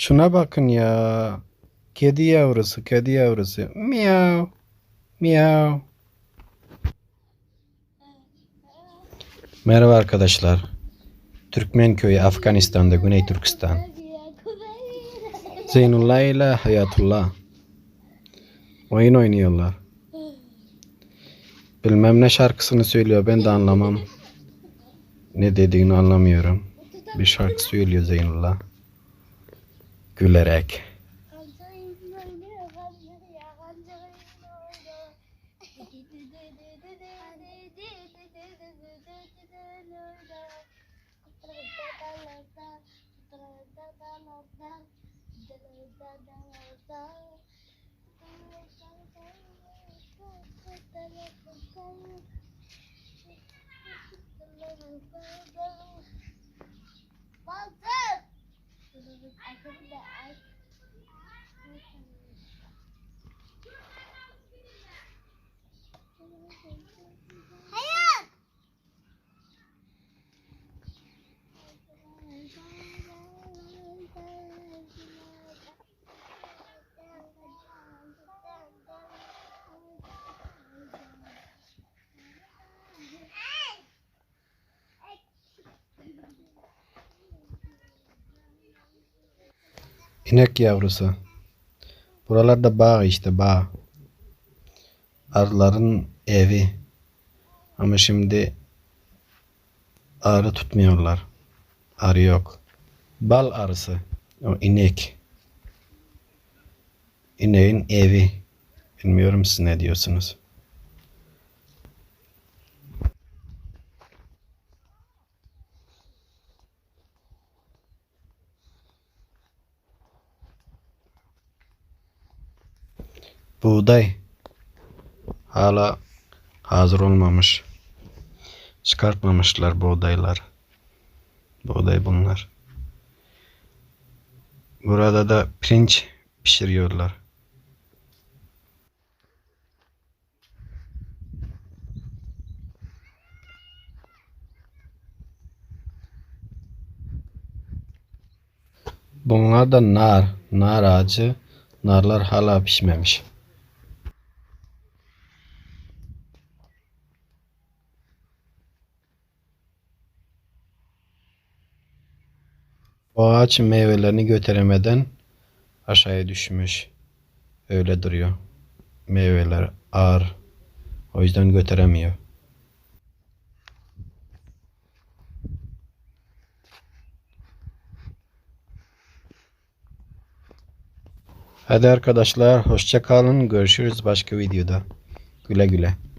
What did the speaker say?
Şuna bakın ya. Kedi yavrusu, kedi yavrusu. Miyav. Miyav. Merhaba arkadaşlar. Türkmen köyü Afganistan'da, Güney Türkistan. Zeynullah ile Hayatullah. Oyun oynuyorlar. Bilmem ne şarkısını söylüyor ben de anlamam. Ne dediğini anlamıyorum. Bir şarkı söylüyor Zeynullah. Gülerek. I hope that I. İnek yavrusu. Buralarda bağ işte bağ. Arıların evi. Ama şimdi arı tutmuyorlar. Arı yok. Bal arısı. O inek. İneğin evi. Bilmiyorum siz ne diyorsunuz. Buğday hala hazır olmamış. Çıkartmamışlar buğdaylar. Buğday bunlar. Burada da pirinç pişiriyorlar. Bunlar da nar, nar ağacı. Narlar hala pişmemiş. Ağaç meyvelerini götüremeden aşağıya düşmüş. Öyle duruyor. Meyveler ağır. O yüzden götüremiyor. Hadi arkadaşlar hoşça kalın. Görüşürüz başka videoda. Güle güle.